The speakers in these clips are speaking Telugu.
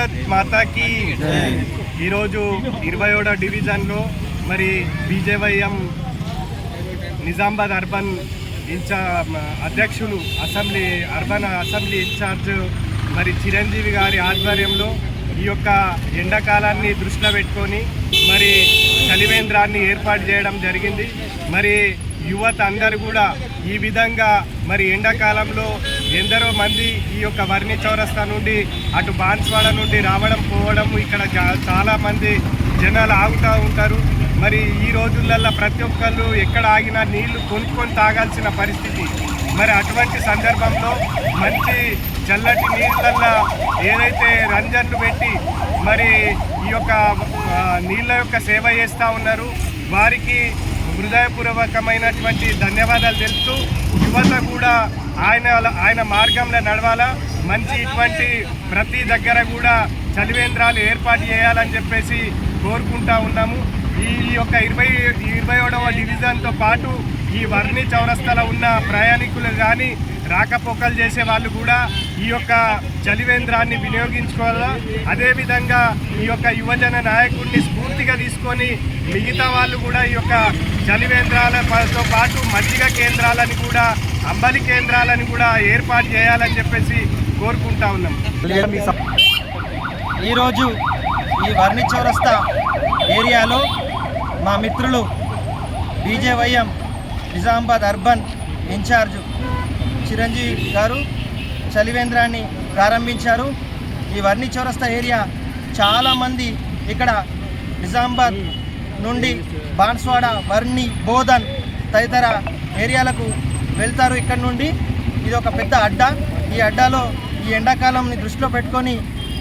భారత్ మాతాకి. ఈరోజు ఇరవై ఏడో డివిజన్లో మరి బీజేవైఎం నిజామాబాద్ అర్బన్ ఇన్ఛా అధ్యక్షులు అసెంబ్లీ అర్బన్ అసెంబ్లీ ఇన్ఛార్జ్ మరి చిరంజీవి గారి ఆధ్వర్యంలో ఈ యొక్క ఎండాకాలాన్ని దృష్టిలో పెట్టుకొని మరి కలివేంద్రాన్ని ఏర్పాటు చేయడం జరిగింది. మరి యువత అందరు కూడా ఈ విధంగా మరి ఎండాకాలంలో ఎందరో మంది ఈ యొక్క వర్ణి చౌరస్తా నుండి అటు బాన్స్వాడ నుండి రావడం పోవడం ఇక్కడ చాలామంది జనాలు ఆగుతూ ఉంటారు. మరి ఈ రోజులల్లో ప్రతి ఒక్కళ్ళు ఎక్కడ ఆగినా నీళ్ళు కొనుక్కొని తాగాల్సిన పరిస్థితి. మరి అటువంటి సందర్భంలో మంచి చల్లటి నీళ్ళల్లో ఏదైతే రంజన్లు పెట్టి మరి ఈ యొక్క నీళ్ళ యొక్క సేవ చేస్తూ ఉన్నారు వారికి హృదయపూర్వకమైనటువంటి ధన్యవాదాలు తెలుపుతూ యువత కూడా ఆయన ఆయన మార్గంలో నడవాలా? మంచి ఇటువంటి ప్రతి దగ్గర కూడా చలివేంద్రాలు ఏర్పాటు చేయాలని చెప్పేసి కోరుకుంటా ఉన్నాము. ఈ యొక్క ఇరవై ఇరవై ఏడవ డివిజన్తో పాటు ఈ వర్ణి చౌరస్తలో ఉన్న ప్రయాణికులు కానీ రాకపోకలు చేసే వాళ్ళు కూడా ఈ యొక్క చలివేంద్రాన్ని వినియోగించుకోవాలా? అదేవిధంగా ఈ యొక్క యువజన నాయకుడిని స్ఫూర్తిగా తీసుకొని మిగతా వాళ్ళు కూడా ఈ యొక్క చలివేంద్రాలతో పాటు మజ్జిగ కేంద్రాలని కూడా అంబలి కేంద్రాలని కూడా ఏర్పాటు చేయాలని చెప్పేసి కోరుకుంటా ఉన్నాం. ఈరోజు ఈ వర్ణి చౌరస్తా ఏరియాలో మా మిత్రులు BJYM Nizamabad urban in charge Chiranjeevi గారు చలివేంద్రాన్ని ప్రారంభించారు. ఈ వర్ణి చౌరస్తా ఏరియా చాలామంది ఇక్కడ నిజామాబాద్ నుండి బాన్స్వాడ వర్ణి బోధన్ తదితర ఏరియాలకు వెళ్తారు ఇక్కడ నుండి. ఇది ఒక పెద్ద అడ్డా. ఈ అడ్డాలో ఈ ఎండాకాలంని దృష్టిలో పెట్టుకొని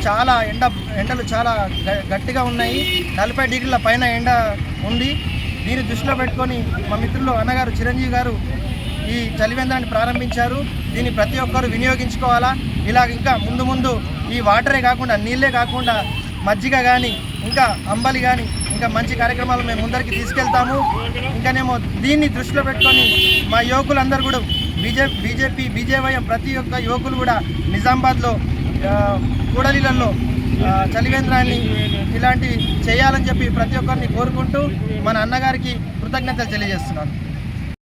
చాలా ఎండ ఎండలు చాలా గ- గట్టిగా ఉన్నాయి. నలభై డిగ్రీల పైన ఎండ ఉంది. దీన్ని దృష్టిలో పెట్టుకొని మా మిత్రులు అన్నగారు చిరంజీవి గారు ఈ చలివేంద్రాన్ని ప్రారంభించారు. దీన్ని ప్రతి ఒక్కరు వినియోగించుకోవాలా? ఇలా ఇంకా ముందు ముందు ఈ వాటరే కాకుండా నీళ్ళే కాకుండా మజ్జిగ కానీ ఇంకా అంబలి కానీ ఇంకా మంచి కార్యక్రమాలు మేము ముందరికి తీసుకెళ్తాము. ఇంకానేమో దీన్ని దృష్టిలో పెట్టుకొని మా యువకులందరూ కూడా బీజే బీజేపీ బీజేవైఎం ప్రతి ఒక్క యువకులు కూడా నిజామాబాద్లో కూడలిలలో చలివేంద్రాన్ని ఇలాంటివి చేయాలని చెప్పి ప్రతి ఒక్కరిని కోరుకుంటూ మన అన్నగారికి కృతజ్ఞతలు తెలియజేస్తున్నాను.